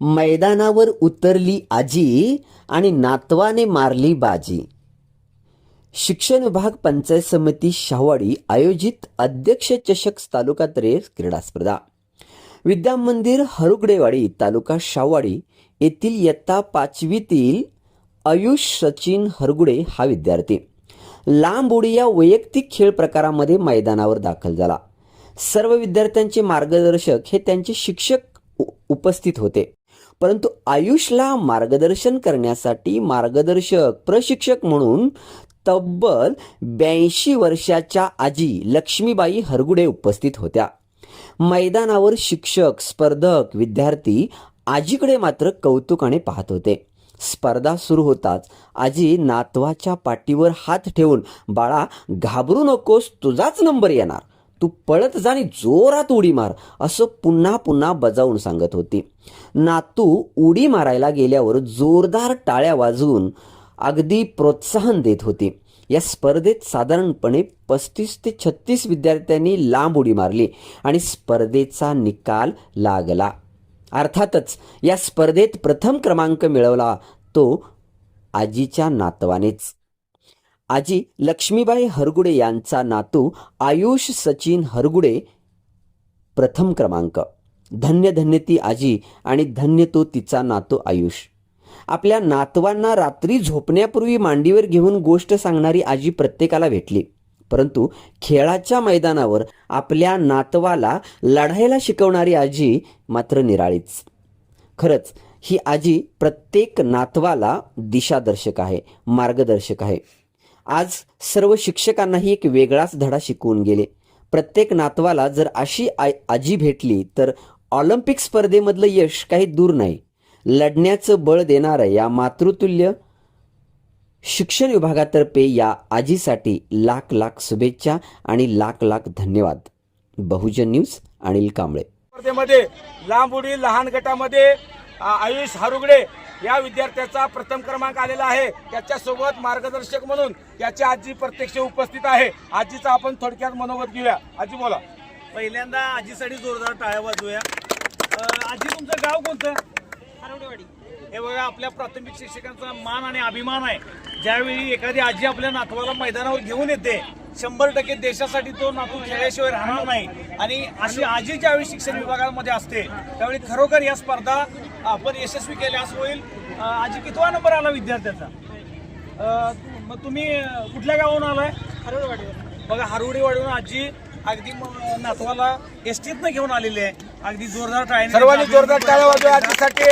मैदानावर उतरली आजी आणि नातवाने मारली बाजी. शिक्षण विभाग पंचायत समिती शाहवाडी आयोजित अध्यक्ष चषक तालुकास्तरीय क्रीडा स्पर्धा. विद्यामंदिर हरुगडेवाडी तालुका शाहवाडी येथील इयत्ता पाचवीतील आयुष सचिन हरगुडे हा विद्यार्थी. लांब उडी या वैयक्तिक खेळ प्रकारामध्ये मैदानावर दाखल झाला. सर्व विद्यार्थ्यांचे मार्गदर्शक हे त्यांचे शिक्षक उ- उपस्थित होते. परंतु आयुषला मार्गदर्शन करण्यासाठी मार्गदर्शक प्रशिक्षक म्हणून तब्बल ब्याऐंशी वर्षाच्या आजी लक्ष्मीबाई हरगुडे उपस्थित होत्या. मैदानावर शिक्षक स्पर्धक विद्यार्थी आजीकडे मात्र कौतुकाने पाहत होते. स्पर्धा सुरू होताच आजी नातवाच्या पाठीवर हात ठेवून बाळा घाबरू नकोस तुझाच नंबर येणार. तू पळत जा आणि जोरात उडी मार असं पुन्हा पुन्हा बजावून सांगत होती. नातू उडी मारायला गेल्यावर जोरदार टाळ्या वाजवून अगदी प्रोत्साहन देत होती. या स्पर्धेत साधारणपणे पस्तीस ते छत्तीस विद्यार्थ्यांनी लांब उडी मारली आणि स्पर्धेचा निकाल लागला. अर्थातच या स्पर्धेत प्रथम क्रमांक मिळवला तो आजीच्या नातवानेच. आजी लक्ष्मीबाई हरगुडे यांचा नातू आयुष सचिन हरगुडे प्रथम क्रमांक. धन्य धन्य ती आजी आणि धन्य तो तिचा नातू आयुष. आपल्या नातवांना रात्री झोपण्यापूर्वी मांडीवर घेऊन गोष्ट सांगणारी आजी प्रत्येकाला भेटली. परंतु खेळाच्या मैदानावर आपल्या नातवाला लढायला शिकवणारी आजी मात्र निराळीच. खरंच ही आजी प्रत्येक नातवाला दिशादर्शक आहे मार्गदर्शक आहे. आज सर्व शिक्षकांनाही एक वेगळाच धडा शिकवून गेले. प्रत्येक नातवाला जर अशी आ आजी भेटली तर ऑलिम्पिक स्पर्धेमधलं यश काही दूर नाही. लढण्याचं बळ देणारं या मातृतुल्य शिक्षण विभागातर्फे या आजीसाठी लाख लाख शुभेच्छा आणि लाख लाख धन्यवाद. बहुजन न्यूज अनिल कांबळे. स्पर्धेमध्ये लांब उडी लहान गटामध्ये आयुष हरुगडे या विद्यार्थ्याचा प्रथम क्रमांक आलेला आहे. त्याच्यासोबत मार्गदर्शक म्हणून त्याची आजी प्रत्यक्ष उपस्थित आहे. आजीचा आपण थोडक्यात मनोगत घेऊया. आजी बोला. पहिल्यांदा आजीसाठी जोरदार टाळ्या वाजवूया. अं, आजी तुमचं गाव कोणतं? हरवडेवाडी हे बघा आपल्या प्राथमिक शिक्षकांचा मान आणि अभिमान आहे. ज्यावेळी एखादी आजी आपल्या नातवाला मैदानावर घेऊन येते शंभर टक्के देशासाठी तो नातू खेळल्याशिवाय राहणार नाही. आणि अशी आजी ज्यावेळी शिक्षण विभागामध्ये असते त्यावेळी खरोखर या स्पर्धा आपण यशस्वी केल्यास होईल. आजी कितवा नंबर आला विद्यार्थ्याचा? मग तुम्ही कुठल्या गावाहून आलाय? हरवडेवाडीवर बघा हरवडेवाडीवरून आजी अगदी नातवाला एसटीतनं घेऊन आलेली आहे. अगदी जोरदार टाळ्याने सर्वांनी जोरदार टाळ्या वाजवा आजीसाठी.